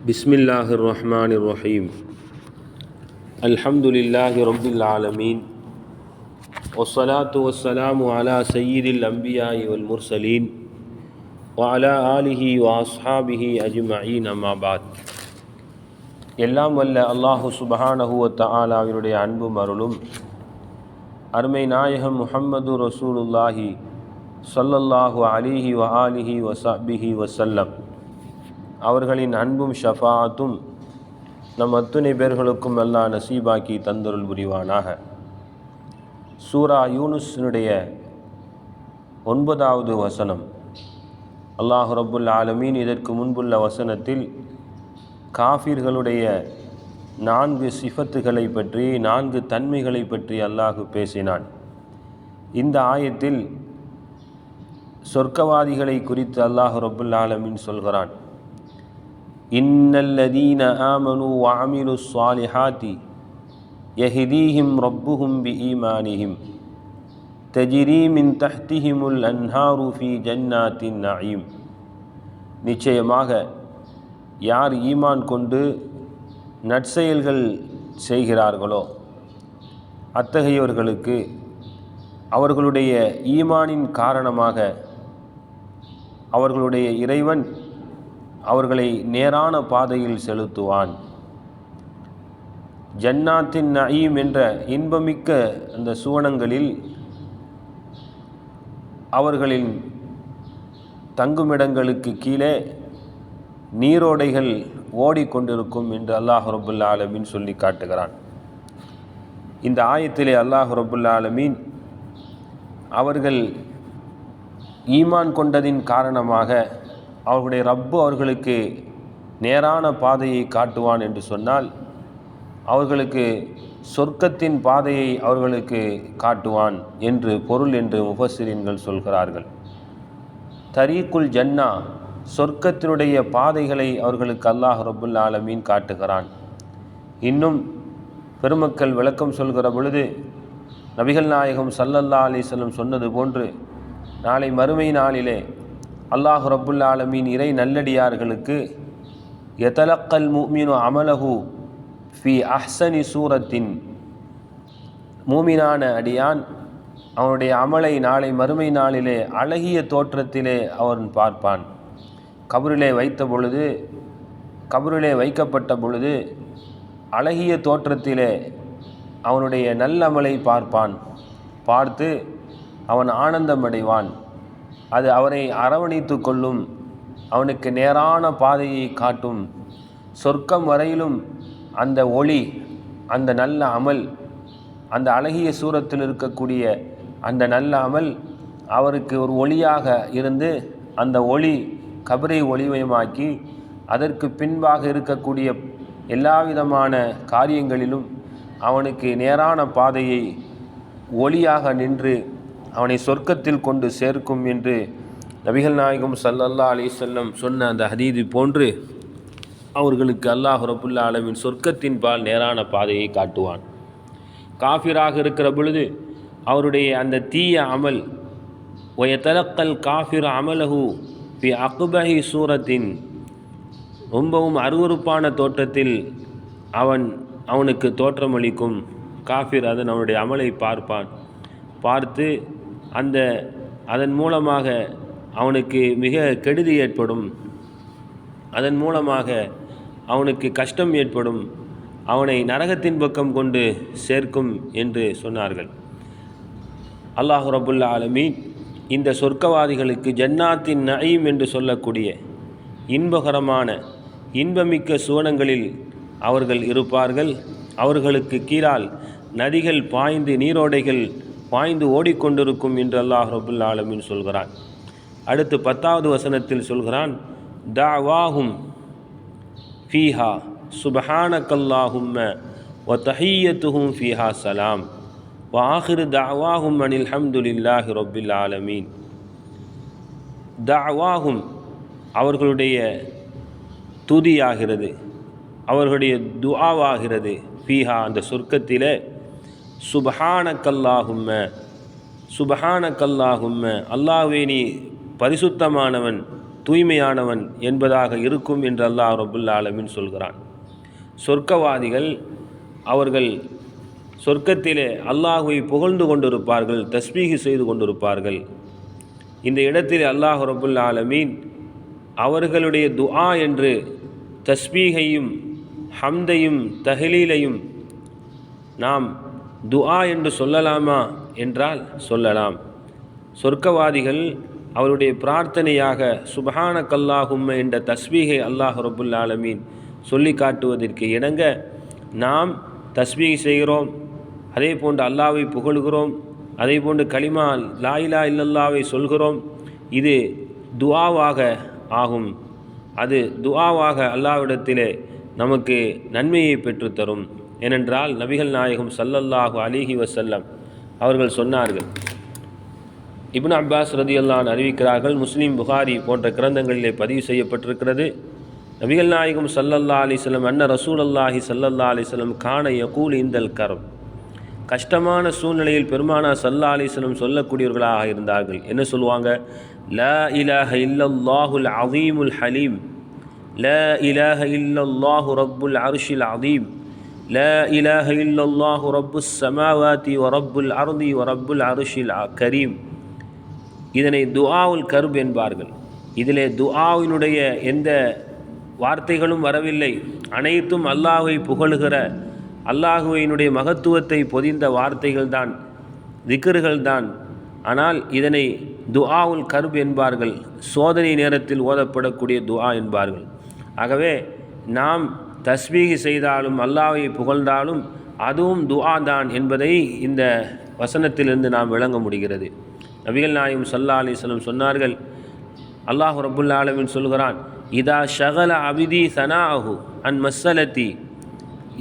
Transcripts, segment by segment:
بسم الله الرحمن الرحيم الحمد لله رب العالمين والصلاة والسلام على سيد الأنبياء والمرسلين وعلى آله وأصحابه أجمعين أما بعد எல்லாம் வல்ல அல்லாஹு சுபஹானஹு தஆலாவினுடைய அன்பும் அருளும் அருமை நாயகம் முஹம்மது ரசூலுல்லாஹி ஸல்லல்லாஹு அலிஹி வ ஆலிஹி வசபிஹி வசல்லம் அவர்களின் அன்பும் ஷஃபாத்தும் நம் அத்துணை பேர்களுக்கும் எல்லாம் நசீபாக்கி தந்தருள் புரிவானாக. சூரா யூனுஸினுடைய ஒன்பதாவது வசனம். அல்லாஹு ரபுல் ஆலமீன் இதற்கு முன்புள்ள வசனத்தில் காஃபிர்களுடைய நான்கு சிஃபத்துகளை பற்றி நான்கு தன்மைகளை பற்றி அல்லாஹு பேசினான். இந்த ஆயத்தில் சொர்க்கவாதிகளை குறித்து அல்லாஹு ரபுல் ஆலமீன் சொல்கிறான். இன்னல்லதீன ஆமனு வஅமிலு ஸ்வாலிஹாத்தி யஹிதீஹிம் ரப்புஹும் பி ஈமானிஹிம் தஜிரீ மின் தஹ்திஹிமுல் அன்ஹாரு ஃபி ஜன்னாத்தின் நயீம் நிச்சயமாக யார் ஈமான் கொண்டு நற்செயல்கள் செய்கிறார்களோ அத்தகையவர்களுக்கு அவர்களுடைய ஈமானின் காரணமாக அவர்களுடைய இறைவன் அவர்களை நேரான பாதையில் செலுத்துவான். ஜன்னாத்தின் நயீம் என்ற இன்பமிக்க அந்த சுவனங்களில் அவர்களின் தங்குமிடங்களுக்கு கீழே நீரோடைகள் ஓடிக்கொண்டிருக்கும் என்று அல்லாஹ் ரபுல்லா ஆலமீன் சொல்லி காட்டுகிறான். இந்த ஆயத்திலே அல்லாஹ் ரபுல்லா ஆலமீன் அவர்கள் ஈமான் கொண்டதின் காரணமாக அவர்களுடைய ரப்பு அவர்களுக்கு நேரான பாதையை காட்டுவான் என்று சொன்னால் அவர்களுக்கு சொர்க்கத்தின் பாதையை அவர்களுக்கு காட்டுவான் என்று பொருள் என்று முஃபசிரின்கள் சொல்கிறார்கள். தரீக்குல் ஜன்னா சொர்க்கத்தினுடைய பாதைகளை அவர்களுக்கு அல்லாஹ் ரபுல் ஆலமீன் காட்டுகிறான். இன்னும் பெருமக்கள் விளக்கம் சொல்கிற பொழுது நபிகள் நாயகம் சல்லல்லா அலிசல்லம் சொன்னது போன்று நாளை மறுமை நாளிலே அல்லாஹ் ரபுல் ஆலமீன் இறை நல்லடியார்களுக்கு எதலக்கல் மூமினு அமலஹு ஃபி அஹ்சனி சூரத்தின் மூமினான அடியான் அவனுடைய அமலை நாளை மறுமை நாளிலே அழகிய தோற்றத்திலே அவன் பார்ப்பான். கபரிலே வைத்த பொழுது கபரிலே வைக்கப்பட்ட பொழுது அழகிய தோற்றத்திலே அவனுடைய நல்லமலை பார்ப்பான். பார்த்து அவன் ஆனந்தமடைவான். அது அவனை அரவணைத்து கொள்ளும். அவனுக்கு நேரான பாதையை காட்டும். சொர்க்கம் வரையிலும் அந்த ஒளி அந்த நல்ல அமல் அந்த அழகிய சூரத்தில் இருக்கக்கூடிய அந்த நல்ல அமல் அவருக்கு ஒரு ஒளியாக இருந்து அந்த ஒளி கபரை ஒளிமயமாக்கி அதற்கு பின்பாக இருக்கக்கூடிய எல்லா விதமான காரியங்களிலும் அவனுக்கு நேரான பாதையை ஒளியாக நின்று அவனை சொர்க்கத்தில் கொண்டு சேர்க்கும் என்று நபிகள் நாயகம் சல்லல்லா அலி செல்லம் சொன்ன அந்த ஹதீது போன்று அவர்களுக்கு அல்லாஹ் ரபுல்லா அளவின் சொர்க்கத்தின் பால் நேரான பாதையை காட்டுவான். காஃபிராக இருக்கிற பொழுது அவருடைய அந்த தீய அமல் ஒயத்தலக்கல் காஃபிர் அமலஹு பி அக்குபஹி சூரத்தின் ரொம்பவும் அருவறுப்பான தோற்றத்தில் அவன் அவனுக்கு தோற்றமளிக்கும் காஃபிர் அதன் அவனுடைய அமலை பார்ப்பான். பார்த்து அந்த அதன் மூலமாக அவனுக்கு மிக கெடுதி ஏற்படும். அதன் மூலமாக அவனுக்கு கஷ்டம் ஏற்படும். அவனை நரகத்தின் பக்கம் கொண்டு சேர்க்கும் என்று சொன்னார்கள். அல்லாஹு ரபுல்லா ஆலமீன் இந்த சொர்க்கவாதிகளுக்கு ஜன்னாத்தின் நயீம் என்று சொல்லக்கூடிய இன்பகரமான இன்பமிக்க சுவனங்களில் அவர்கள் இருப்பார்கள். அவர்களுக்கு கீழால் நதிகள் பாய்ந்து நீரோடைகள் பாய்ந்து ஓடிக்கொண்டிருக்கும் என்று அல்லாஹ் ரபுல் ஆலமின் சொல்கிறான். அடுத்து பத்தாவது வசனத்தில் சொல்கிறான் தாவாகும் ஃபீஹா சுபஹானக்கல்லாஹும்ம வ தஹீயத்துஹும் ஃபீஹா சலாம். வ ஆஹிரு தாவாஹும் அனில் ஹம்துலில்லாஹி ரபில் ஆலமீன். தாவாகும் அவர்களுடைய துதியாகிறது அவர்களுடைய துஆவாகிறது ஃபீஹா அந்த சொர்க்கத்திலே சுபஹானக்கல்லாஹும்ம சுபஹானக்கல்லாஹும்ம அல்லாஹ்வே நீ பரிசுத்தமானவன் தூய்மையானவன் என்பதாக இருக்கும் என்று அல்லாஹ் ரபுல் ஆலமீன் சொல்கிறான். சொர்க்கவாதிகள் அவர்கள் சொர்க்கத்திலே அல்லாஹுவை புகழ்ந்து கொண்டிருப்பார்கள் தஸ்பீகி செய்து கொண்டிருப்பார்கள். இந்த இடத்தில் அல்லாஹ் ரபுல் ஆலமீன் அவர்களுடைய துஆ என்று தஸ்பீகையும் ஹம்தையும் தஹலீலையும் நாம் துஆ என்று சொல்லலாமா என்றால் சொல்லலாம். சொர்க்கவாதிகள் அவருடைய பிரார்த்தனையாக சுபஹான கல்லாஹும்ம என்ற தஸ்வீகை அல்லாஹ் ரபுல் ஆலமீன் சொல்லி காட்டுவதற்கு இணங்க நாம் தஸ்பீகை செய்கிறோம். அதே போன்று அல்லாவை புகழ்கிறோம். அதே போன்று களிமா லாயிலா இல்லல்லாவை சொல்கிறோம். இது துவாவாக ஆகும். அது துவாவாக அல்லாவிடத்திலே நமக்கு நன்மையை பெற்றுத்தரும். ஏனென்றால் நபிகள் நாயகம் சல்லல்லாஹு அலிஹி வசல்லம் அவர்கள் சொன்னார்கள். இப்னு அப்பாஸ் ரதியல்லான் அறிவிக்கிறார்கள் முஸ்லீம் புகாரி போன்ற கிரந்தங்களிலே பதிவு செய்யப்பட்டிருக்கிறது. நபிகள் நாயகம் சல்லல்லா அலிஸ்லம் அன்ன ரசூல் அல்லாஹி சல்லல்லா அலிஸ்லம் காண யகூல் இந்தல் கரம் கஷ்டமான சூழ்நிலையில் பெருமானா சல்லா அலிஸ்லம் சொல்லக்கூடியவர்களாக இருந்தார்கள். என்ன சொல்லுவாங்க? ல இலாஹ இல்லல்லாஹுல் அதீமுல் ஹலீம். ல இலாஹ இல்லல்லாஹு ரப்புல் அருஷில் அதீம் ல إله إلا الله சமாவாதி السماوات ورب الأرض ورب العرش الكريم. கரீம் இதனை துஆவுல் கருப் என்பார்கள். இதிலே துஆவினுடைய எந்த வார்த்தைகளும் வரவில்லை. அனைத்தும் அல்லாஹை புகழுகிற அல்லாஹுவினுடைய மகத்துவத்தை பொதிந்த வார்த்தைகள் தான் தான் ஆனால் இதனை துஆவுல் கருப் என்பார்கள். சோதனை நேரத்தில் ஓதப்படக்கூடிய துஆ என்பார்கள். ஆகவே நாம் தஸ்மீகி செய்தாலும் அல்லாஹை புகழ்ந்தாலும் அதுவும் துஆ தான் என்பதை இந்த வசனத்திலிருந்து நாம் விளங்க முடிகிறது. நபிகள் நாயும் சல்லா அலிஸ்லம் சொன்னார்கள் அல்லாஹ் ரபுல்லா ஆலமின் சொல்கிறான் இதா ஷகல அபிதி சனாஹு அன் மஸ்ஸலத்தி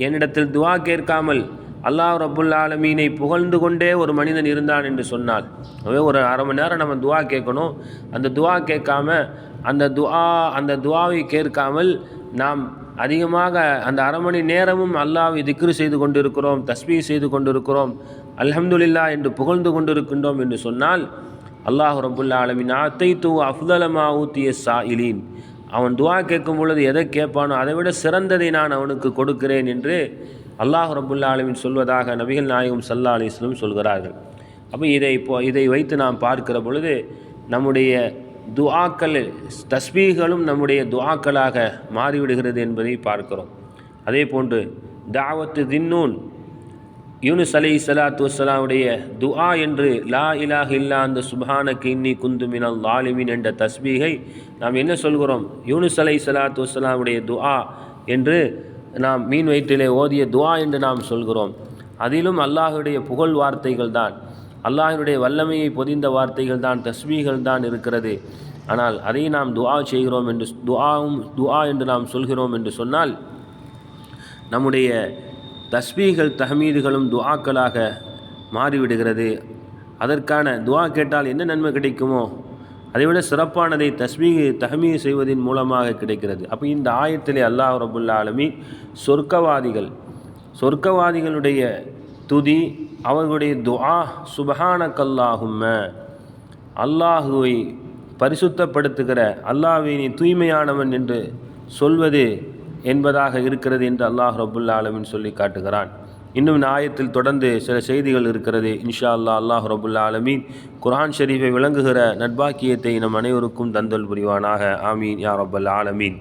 என்னிடத்தில் துவா கேட்காமல் அல்லாஹ் ரபுல் ஆலமீனை புகழ்ந்து கொண்டே ஒரு மனிதன் இருந்தான் என்று சொன்னால் அவே ஒரு அரை மணி நேரம் நம்ம துவா கேட்கணும். அந்த துவா கேட்காம அந்த துவா அந்த துவாவை கேட்காமல் நாம் அதிகமாக அந்த அரை மணி நேரமும் அல்லாவை திக்ரு செய்து கொண்டிருக்கிறோம் தஸ்மீ செய்து கொண்டிருக்கிறோம் அல்ஹம்துலில்லா என்று புகழ்ந்து கொண்டிருக்கின்றோம் என்று சொன்னால் அல்லாஹ் ரபுல்லா ஆலமின் ஆத்தை தூ அஃதலமா ஊத்திய இலீன் அவன் துவா கேட்கும் பொழுது எதை கேட்பானோ அதை விட சிறந்ததை நான் அவனுக்கு கொடுக்கிறேன் என்று அல்லாஹ் ரபுல்லா ஆலமின் சொல்வதாக நபிகள் நாயகம் சல்லா அலிஸ்லும் சொல்கிறார்கள். அப்போ இதை இப்போ இதை வைத்து நாம் பார்க்கிற பொழுது நம்முடைய துஆக்கள் தஸ்பீகளும் நம்முடைய துஆக்களாக மாறிவிடுகிறது என்பதை பார்க்கிறோம். அதே போன்று தாவத்து தின்னூன் யூனுஸ் அலி சலாத்து வலாவுடைய துஆ என்று லா இலாஹ் இல்லா அந்த சுபானக்கு இன்னி குந்துமினல் லாலிமின் என்ற தஸ்பீகை நாம் என்ன சொல்கிறோம்? யூனுஸ் அலை சலாத்து வலாவுடைய துஆ என்று நாம் மீன் வயிற்றிலே ஓதிய துஆ என்று நாம் சொல்கிறோம். அதிலும் அல்லாஹுடைய புகழ் வார்த்தைகள் தான். அல்லாஹினுடைய வல்லமையை பொதிந்த வார்த்தைகள் தான் தஸ்மீகள் தான் இருக்கிறது. ஆனால் அதை நாம் துஆ செய்கிறோம் என்று துஆவும் துஆ என்று நாம் சொல்கிறோம் என்று சொன்னால் நம்முடைய தஸ்மீகள் தஹமீதுகளும் துஆக்களாக மாறிவிடுகிறது. அதற்கான துஆ கேட்டால் என்ன நன்மை கிடைக்குமோ அதைவிட சிறப்பானதை தஸ்மீக தஹமீ செய்வதன் மூலமாக கிடைக்கிறது. அப்போ இந்த ஆயத்திலே அல்லாஹ் ரபுல்லா ஆலமி சொர்க்கவாதிகள் சொர்க்கவாதிகளுடைய துதி அவர்களுடைய துஆ சுபஹானக்கல்லாகும்ம அல்லாஹுவை பரிசுத்தப்படுத்துகிற அல்லாஹ்வை நீ தூய்மையானவன் என்று சொல்வது என்பதாக இருக்கிறது என்று அல்லாஹ் ரபுல்லா ஆலமின் சொல்லி காட்டுகிறான். இன்னும் இந்த ஆயத்தில் தொடர்ந்து சில செய்திகள் இருக்கிறது. இன்ஷா அல்லா அல்லாஹ் ரபுல்லா ஆலமீன் குர்ஆன் ஷெரீஃபை விளங்குகிற நட்பாக்கியத்தை நம் அனைவருக்கும் தந்தல் புரிவானாக. ஆமீன். யா ரபுல்லா ஆலமீன்.